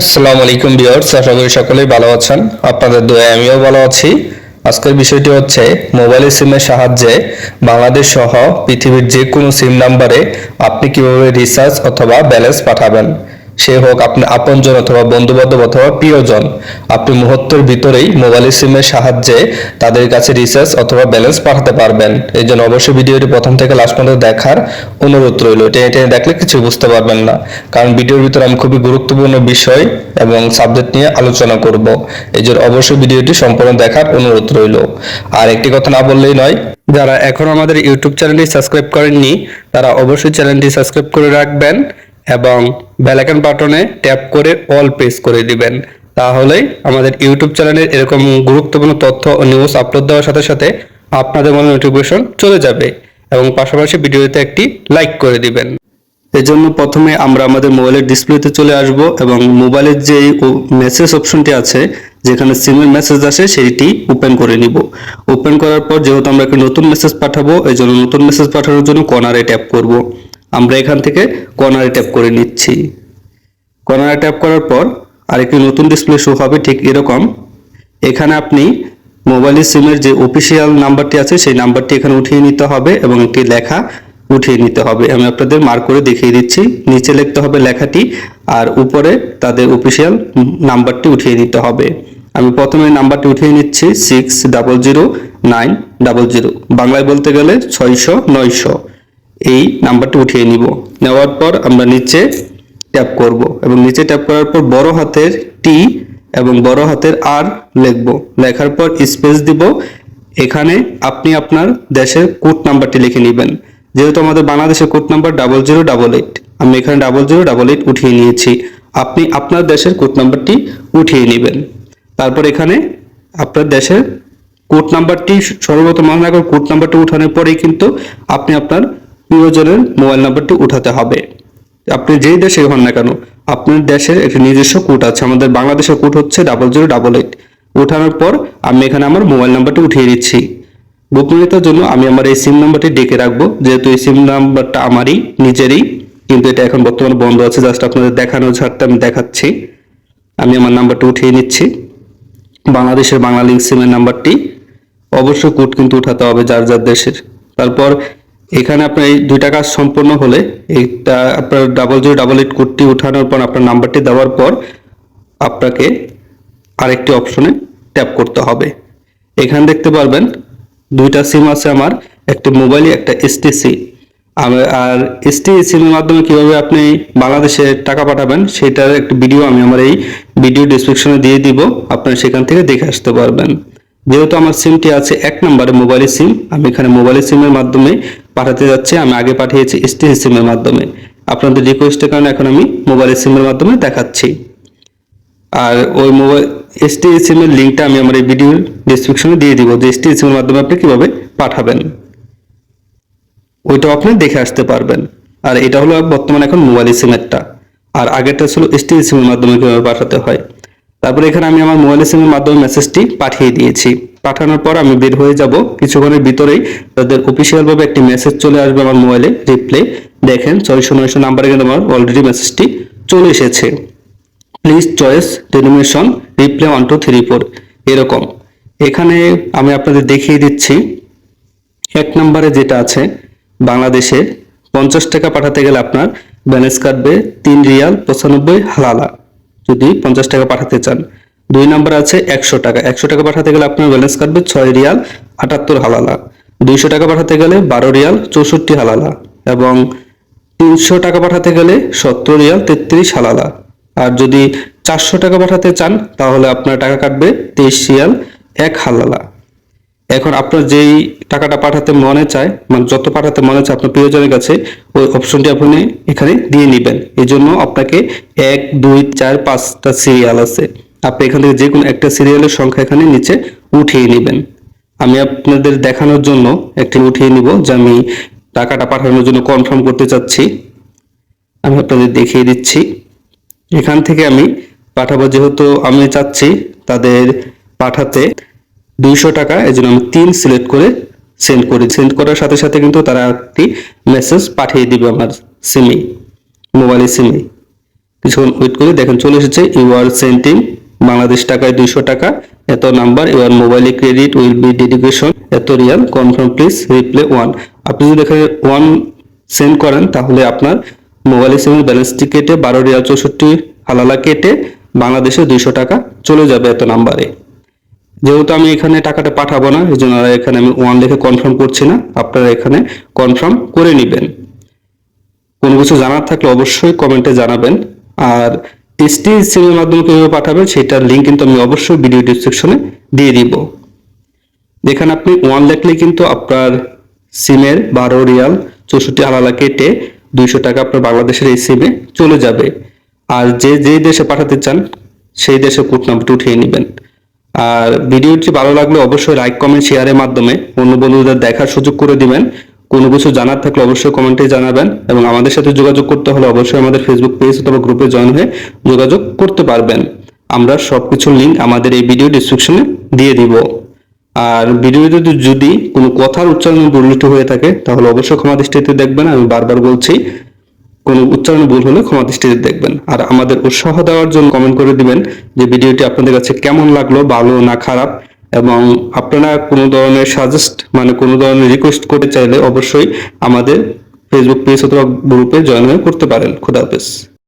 আসসালামু আলাইকুম ভিউয়ার্স, আশা করি সকলেই ভালো আছেন। আপনাদের দোয়া আমিও ভালো আছি। আজকের বিষয়টি হচ্ছে মোবাইল সিমের সাহায্যে বাংলাদেশ সহ পৃথিবীর যে কোনো সিম নাম্বারে আপনি কীভাবে রিচার্জ অথবা ব্যালেন্স পাঠাবেন। সে হোক আপনার আপনজন অথবা বন্ধুবান্ধব অথবা প্রিয়জন, আপনি মুহূর্তের ভিতরেই মোবাইল সিমের সাহায্যে তাদের কাছে রিচার্জ অথবা ব্যালেন্স পাঠাতে পারবেন। এই জন্য অবশ্যই ভিডিওটি প্রথম থেকে লাস্ট পর্যন্ত দেখার অনুরোধ রইল। টেনে টেনে দেখলে কিছু বুঝতে পারবেন না, কারণ ভিডিওর ভিতরে আমি খুবই গুরুত্বপূর্ণ বিষয় এবং সাবজেক্ট নিয়ে আলোচনা করব। এই জন্য অবশ্যই ভিডিওটি সম্পূর্ণ দেখার অনুরোধ রইল। আর একটি কথা না বললেই নয়, যারা এখন আমাদের ইউটিউব চ্যানেলটি সাবস্ক্রাইব করেননি, তারা অবশ্যই চ্যানেলটি সাবস্ক্রাইব করে রাখবেন। এবং বেলাইকন বাটনে ট্যাপ করে অল প্রেস করে দিবেন। তাহলেই আমাদের ইউটিউব চ্যানেলের এরকম গুরুত্বপূর্ণ তথ্য ও নিউজ আপলোড দেওয়ার সাথে সাথে আপনাদের মনে নোটিফিকেশন চলে যাবে এবং পাশাপাশি ভিডিওতে একটি লাইক করে দিবেন। এজন্য প্রথমে আমরা আমাদের মোবাইলের ডিসপ্লেতে চলে আসব এবং মোবাইলের যে মেসেজ অপশনটি আছে, যেখানে সিমের মেসেজ আসে সেটি ওপেন করে নিব। ওপেন করার পর যেহেতু আমরা একটি নতুন মেসেজ পাঠাবো এই জন্য নতুন মেসেজ পাঠানোর জন্য কর্নারে ট্যাপ করব। আমরা এখান থেকে কর্নারে ট্যাপ করে নিচ্ছি। কর্নারে ট্যাপ করার পর আরেকটি নতুন ডিসপ্লে শো হবে, ঠিক এরকম। এখানে আপনি মোবাইলের সিমের যে অফিসিয়াল নাম্বারটি আছে, সেই নাম্বারটি এখানে উঠিয়ে নিতে হবে এবং একটি লেখা উঠিয়ে নিতে হবে। আমি আপনাদের মার্ক করে দেখিয়ে দিচ্ছি। নিচে লিখতে হবে লেখাটি আর উপরে তাদের অফিসিয়াল নাম্বারটি উঠিয়ে নিতে হবে। আমি প্রথমে নাম্বারটি উঠিয়ে নিচ্ছি six double zero nine double zero বাংলায় বলতে গেলে ছয়শো নয়শো। এই নাম্বারটি উঠিয়ে নিব। নেওয়ার পর আমরা নিচে ট্যাপ করব এবং নিচে ট্যাপ করার পর বড় হাতের টি এবং বড় হাতের আর লিখব। লেখার পর স্পেস দিব। এখানে আপনি আপনার দেশের কোড নাম্বারটি লিখে নেবেন। যেহেতু আমাদের বাংলাদেশের code number double zero double eight আমি এখানে ডাবল জিরো ডাবল এইট উঠিয়ে নিয়েছি। আপনি আপনার দেশের কোড নাম্বারটি উঠিয়ে নেবেন। তারপর এখানে আপনার দেশের কোড নাম্বারটি সর্বপ্রথম মনে রাখবেন কোড নাম্বারটি উঠানোর পরেই কিন্তু আপনি আপনার প্রিয়জনের মোবাইল নাম্বারটি উঠাতে হবে। আপনি যেই দেশে হন না কেন, আপনার দেশের একটি নিজস্ব কোড আছে। আমাদের বাংলাদেশের কোড হচ্ছে ডাবল জিরো ডাবল এইট উঠানোর পর আমি এখানে আমার মোবাইল নাম্বারটি উঠিয়ে দিচ্ছি। গোপনীয়তার জন্য আমি আমার এই সিম নাম্বারটি ডেকে রাখব। যেহেতু এই সিম নাম্বারটা আমারই, নিজেরই, কিন্তু এটা এখন বর্তমানে বন্ধ আছে। জাস্ট আপনাদের দেখানোর ছাড়তে আমি দেখাচ্ছি। আমি আমার নাম্বারটা উঠিয়ে নিচ্ছি। বাংলাদেশের বাংলা লিঙ্ক সিমের নাম্বারটি। অবশ্য কোড কিন্তু উঠাতে হবে যার যার দেশের। তারপর এখানে আপনার এই দুইটা কাজ সম্পূর্ণ হলে এইটা আপনার ডাবল জিরো ডাবল এইট কোডটি উঠানোর পর আপনার নাম্বারটি দেওয়ার পর আপনাকে আরেকটি অপশনে ট্যাপ করতে হবে। এখানে দেখতে পারবেন দুইটা সিম আছে আমার, একটা মোবাইলে একটা এসটিসি আর এসটি সিমের মাধ্যমে কীভাবে আপনি বাংলাদেশে টাকা পাঠাবেন সেটার একটা ভিডিও আমি আমার এই ভিডিও ডিসক্রিপশনে দিয়ে দিব, আপনারা সেখান থেকে দেখে আসতে পারবেন। যেহেতু আমার সিমটি আছে এক নম্বরে মোবাইলের সিম আমি এখানে মোবাইলের সিমের মাধ্যমে পাঠাতে যাচ্ছি, আমি আগে পাঠিয়েছি এসটিসি সিমের মাধ্যমে। আপনাদের রিকোয়েস্টের কারণে এখন আমি মোবাইলের সিমের মাধ্যমে দেখাচ্ছি। আর ওই মোবাইল এসটি সিমের লিঙ্কটা আমি আমার এই ভিডিওর ডিসক্রিপশনে দিয়ে দিব যে এসটি সিমের মাধ্যমে আপনি কীভাবে পাঠাবেন। ওইটাও আপনি দেখে আসতে পারবেন। আর এটা হলো বর্তমানে এখন মোবাইল সিমেরটা আর আগেরটা ছিল এসটি সিমের মাধ্যমে কীভাবে পাঠাতে হয়। তারপরে এখানে আমি আমার মোবাইল সিমের মাধ্যমে মেসেজটি পাঠিয়ে দিয়েছি। পাঠানোর পর আমি বের হয়ে যাব কিছুক্ষণের ভিতরেই। তাদের অফিসিয়াল ভাবে একটি মেসেজ চলে আসবে আমার মোবাইলে রিপ্লে দেখেন, ছয়শো, নয়শো নাম্বারে কিন্তু আমার অলরেডি মেসেজটি চলে এসেছে। Please choice denomination reply one two three four এরকম। এখানে আমি আপনাদের দেখিয়ে দিচ্ছি, এক নম্বরে যেটা আছে, বাংলাদেশে পঞ্চাশ টাকা পাঠাতে গেলে আপনার ব্যালেন্স কাটবে তিন রিয়াল পঁচানব্বই হালালা। যদি পঞ্চাশ টাকা পাঠাতে চান। দুই নম্বর আছে একশো টাকা। একশো টাকা পাঠাতে গেলে আপনার ব্যালেন্স কাটবে ছয় রিয়াল আটাত্তর হালালা। দুইশো টাকা পাঠাতে গেলে বারো রিয়াল চৌষট্টি হালালা এবং তিনশো টাকা পাঠাতে গেলে সত্তর রিয়াল তেত্রিশ হালালা। আর যদি চারশো টাকা পাঠাতে চান, তাহলে আপনার টাকা কাটবে তেইশ রিয়াল এক হালালা। এখন আপনার যেই টাকাটা পাঠাতে মনে চায় মানে যত পাঠাতে মনে চায় আপনার প্রিয়জনের কাছে, ওই অপশনটি আপনি এখানে দিয়ে নেবেন। এই জন্য আপনাকে এক, দুই, চার, পাঁচটা সিরিয়াল আছে। আপনি এখান থেকে যে কোনো একটা সিরিয়ালের সংখ্যা এখানে নিচে উঠিয়ে নেবেন। আমি আপনাদের দেখানোর জন্য একটি উঠিয়ে নিব যে আমি টাকাটা পাঠানোর জন্য কনফার্ম করতে চাচ্ছি। আমি আপনাদের দেখিয়ে দিচ্ছি। এখান থেকে আমি পাঠাবো যেহেতু আমি চাচ্ছি তাদের পাঠাতে দুইশো টাকা এই জন্য আমি তিন সিলেক্ট করে সেন্ড করি। সেন্ড করার সাথে সাথে কিন্তু তারা একটি মেসেজ পাঠিয়ে দিবে আমার সিমে মোবাইলের সিমে কিছুক্ষণ ওয়েট করে দেখেন চলে এসেছে ইউ আর সেন্টিং বাংলাদেশ টাকায় দুইশো টাকা। এত নাম্বার ইউর মোবাইলে ক্রেডিট উইল বি ডেডিকেশন এত real confirm please reply one আপনি যদি এখানে ওয়ান সেন্ড করেন, তাহলে আপনার মোবাইল সিমের ব্যালেন্সটি কেটে বারো রিয়াল চৌষট্টি হালালা কেটে বাংলাদেশে দুইশো টাকা চলে যাবে এত নাম্বারে। যেহেতু আমি এখানে টাকাটা পাঠাবো না, এই জন্য এখানে আমি ওয়ান লিখে কনফার্ম করছি না। আপনারা এখানে কনফার্ম করে নেবেন। কোনো কিছু জানার থাকলে অবশ্যই কমেন্টে জানাবেন। আর এসটি সিমের মাধ্যমে কীভাবে পাঠাবেন সেটার লিঙ্ক কিন্তু আমি অবশ্যই ভিডিও ডিসক্রিপশনে দিয়ে দিব। যেখানে আপনি ওয়ান লিখলে কিন্তু আপনার সিমের বারো রিয়াল চৌষট্টি আলালা কেটে দুইশো টাকা আপনার বাংলাদেশের এই সিমে চলে যাবে। আর যে যেই দেশে পাঠাতে চান, সেই দেশে কোড নাম্বারটি উঠিয়ে নেবেন। আর ভিডিওটি ভালো লাগলে অবশ্যই লাইক কমেন্ট শেয়ারের মাধ্যমে অন্য বন্ধুদের দেখার সুযোগ করে দিবেন। কোনো কিছু জানার থাকলে অবশ্যই কমেন্টে জানাবেন এবং আমাদের সাথে যোগাযোগ করতে হলে অবশ্যই আমাদের ফেসবুক পেজ অথবা গ্রুপে জয়েন হয়ে যোগাযোগ করতে পারবেন। আমরা সব সবকিছুর লিঙ্ক আমাদের এই ভিডিও ডিসক্রিপশনে দিয়ে দিব। আর ভিডিওতে যদি কোনো কথার উচ্চারণ ভুলটি হয়ে থাকে, তাহলে অবশ্যই ক্ষমা দৃষ্টিতে দেখবেন। আমি বারবার বলছি, কোনো উচ্চারণ ভুল হলে ক্ষমা দৃষ্টিতে দেখবেন। আর আমাদের উৎসাহ দেওয়ার জন্য কমেন্ট করে দিবেন যে ভিডিওটি আপনাদের কাছে কেমন লাগল, ভালো না খারাপ। এবং আপনারা কোনো ধরনের সাজেস্ট মানে কোনো ধরনের রিকোয়েস্ট করতে চাইলে অবশ্যই আমাদের ফেসবুক পেজ অথবা গ্রুপে জয়েন করতে পারেন। খুদা হাফেজ।